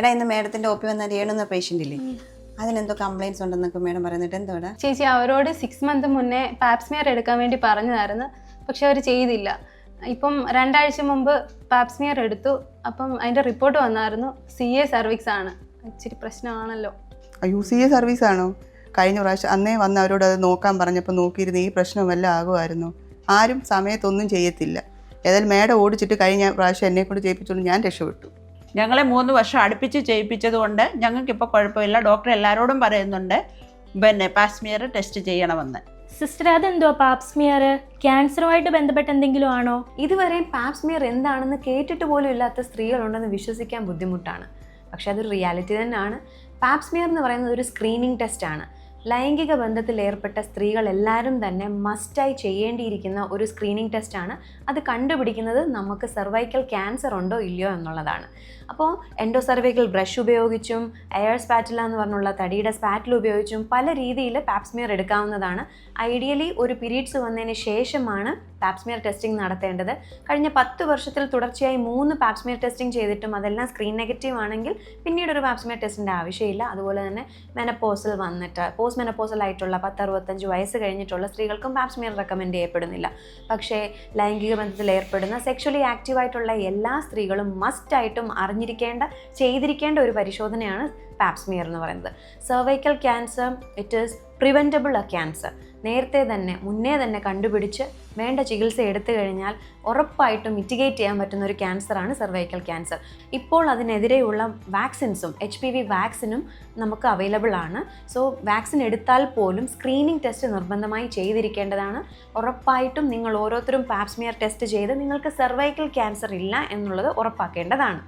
എടാ ഇന്ന് മേഡത്തിന്റെ ഒപ്പി വന്ന രേണുന്ന പേഷ്യന്റ് ഇല്ലേ? അതിനെന്തോ കംപ്ലൈൻസ് ഉണ്ടെന്നൊക്കെ മേഡം പറയുന്നിട്ട് എന്തോടാ? ചേച്ചി അവരോട് സിക്സ് മന്ത് മുന്നേ പാപ്സ്മിയർ എടുക്കാൻ വേണ്ടി പറഞ്ഞതായിരുന്നു. പക്ഷെ അവർ ചെയ്തില്ല. ഇപ്പം രണ്ടാഴ്ച മുമ്പ് പാപ്സ്മിയർ എടുത്തു. അപ്പം അതിന്റെ റിപ്പോർട്ട് വന്നായിരുന്നു. സി എ സർവീസ് ആണ്. ഇച്ചിരി പ്രശ്നമാണല്ലോ. യു സി എ സർവീസ് ആണോ? കഴിഞ്ഞ പ്രാവശ്യം അന്നേ വന്ന് അവരോട് അത് നോക്കാൻ പറഞ്ഞപ്പോൾ നോക്കിയിരുന്ന ഈ പ്രശ്നം വല്ല ആകുമായിരുന്നു. ആരും സമയത്തൊന്നും ചെയ്യത്തില്ല. ഏതായാലും മേഡം ഓടിച്ചിട്ട് കഴിഞ്ഞ പ്രാവശ്യം എന്നെ കൊണ്ട് ചെയ്യിപ്പിച്ചുകൊണ്ട് ഞാൻ രക്ഷപ്പെട്ടു. ഞങ്ങളെ മൂന്ന് വർഷം അടുപ്പിച്ച് ചെയ്യിപ്പിച്ചത് കൊണ്ട് ഞങ്ങൾക്കിപ്പോൾ കുഴപ്പമില്ല. ഡോക്ടർ എല്ലാവരോടും പറയുന്നുണ്ട് പിന്നെ പാസ്മിയർ ടെസ്റ്റ് ചെയ്യണമെന്ന്. സിസ്റ്റർ അതെന്തോ പാപ്സ്മിയർ? ക്യാൻസറുമായിട്ട് ബന്ധപ്പെട്ട് എന്തെങ്കിലും ആണോ? ഇതുവരെയും പാപ്സ്മിയർ എന്താണെന്ന് കേട്ടിട്ട് പോലും ഇല്ലാത്ത സ്ത്രീകളുണ്ടെന്ന് വിശ്വസിക്കാൻ ബുദ്ധിമുട്ടാണ്. പക്ഷേ അതൊരു റിയാലിറ്റി തന്നെയാണ്. പാപ്സ്മിയർ എന്ന് പറയുന്നത് ഒരു സ്ക്രീനിങ് ടെസ്റ്റ് ആണ്. ലൈംഗിക ബന്ധത്തിൽ ഏർപ്പെട്ട സ്ത്രീകൾ എല്ലാവരും തന്നെ മസ്റ്റായി ചെയ്യേണ്ടിയിരിക്കുന്ന ഒരു സ്ക്രീനിങ് ടെസ്റ്റാണ് അത് കണ്ടുപിടിക്കുന്നത് നമുക്ക് സെർവൈക്കൽ ക്യാൻസർ ഉണ്ടോ ഇല്ലയോ എന്നുള്ളതാണ്. അപ്പോൾ എൻഡോ സെർവൈക്കൽ ബ്രഷ് ഉപയോഗിച്ചും എയർ സ്പാറ്റില എന്ന് പറഞ്ഞുള്ള തടിയുടെ സ്പാറ്റിൽ ഉപയോഗിച്ചും പല രീതിയിൽ പാപ്സ്മിയർ എടുക്കാവുന്നതാണ്. ഐഡിയലി ഒരു പീരീഡ്സ് വന്നതിന് ശേഷമാണ് പാപ്സ്മിയർ ടെസ്റ്റിംഗ് നടത്തേണ്ടത്. കഴിഞ്ഞ പത്ത് വർഷത്തിൽ തുടർച്ചയായി മൂന്ന് പാപ്സ്മിയർ ടെസ്റ്റിംഗ് ചെയ്തിട്ടും അതെല്ലാം സ്ക്രീൻ നെഗറ്റീവ് ആണെങ്കിൽ പിന്നീട് ഒരു പാപ്സ്മിയർ ടെസ്റ്റിന്റെ ആവശ്യമില്ല. അതുപോലെ തന്നെ മെനപ്പോസിൽ വന്നിട്ട് പോസ്റ്റ് മെനപ്പോസൽ ആയിട്ടുള്ള പത്ത് അറുപത്തഞ്ച് വയസ്സ് കഴിഞ്ഞിട്ടുള്ള സ്ത്രീകൾക്കും പാപ്സ്മിയർ റെക്കമെൻഡ് ചെയ്യപ്പെടുന്നില്ല. പക്ഷേ ലൈംഗിക ബന്ധത്തിൽ ഏർപ്പെടുന്ന സെക്ഷലി ആക്റ്റീവായിട്ടുള്ള എല്ലാ സ്ത്രീകളും മസ്റ്റായിട്ടും അറിഞ്ഞിരിക്കേണ്ട ചെയ്തിരിക്കേണ്ട ഒരു പരിശോധനയാണ് പാപ്സ്മിയർ എന്ന് പറയുന്നത്. Cervical cancer it is preventable cancer നേരത്തെ തന്നെ മുന്നേ തന്നെ കണ്ടുപിടിച്ച് വേണ്ട ചികിത്സ എടുത്തു കഴിഞ്ഞാൽ ഉറപ്പായിട്ടും മിറ്റിഗേറ്റ് ചെയ്യാൻ പറ്റുന്ന ഒരു ക്യാൻസറാണ് സെർവൈക്കൽ ക്യാൻസർ ഇപ്പോൾ അതിനെതിരെയുള്ള വാക്സിൻസും എച്ച് പി വി വാക്സിനും നമുക്ക് അവൈലബിൾ ആണ്. സോ വാക്സിൻ എടുത്താൽ പോലും സ്ക്രീനിങ് ടെസ്റ്റ് നിർബന്ധമായി ചെയ്തിരിക്കേണ്ടതാണ്. ഉറപ്പായിട്ടും നിങ്ങൾ ഓരോരുത്തരും പാപ്സ്മിയർ ടെസ്റ്റ് ചെയ്ത് നിങ്ങൾക്ക് സെർവൈക്കൽ ക്യാൻസർ ഇല്ല എന്നുള്ളത് ഉറപ്പാക്കേണ്ടതാണ്.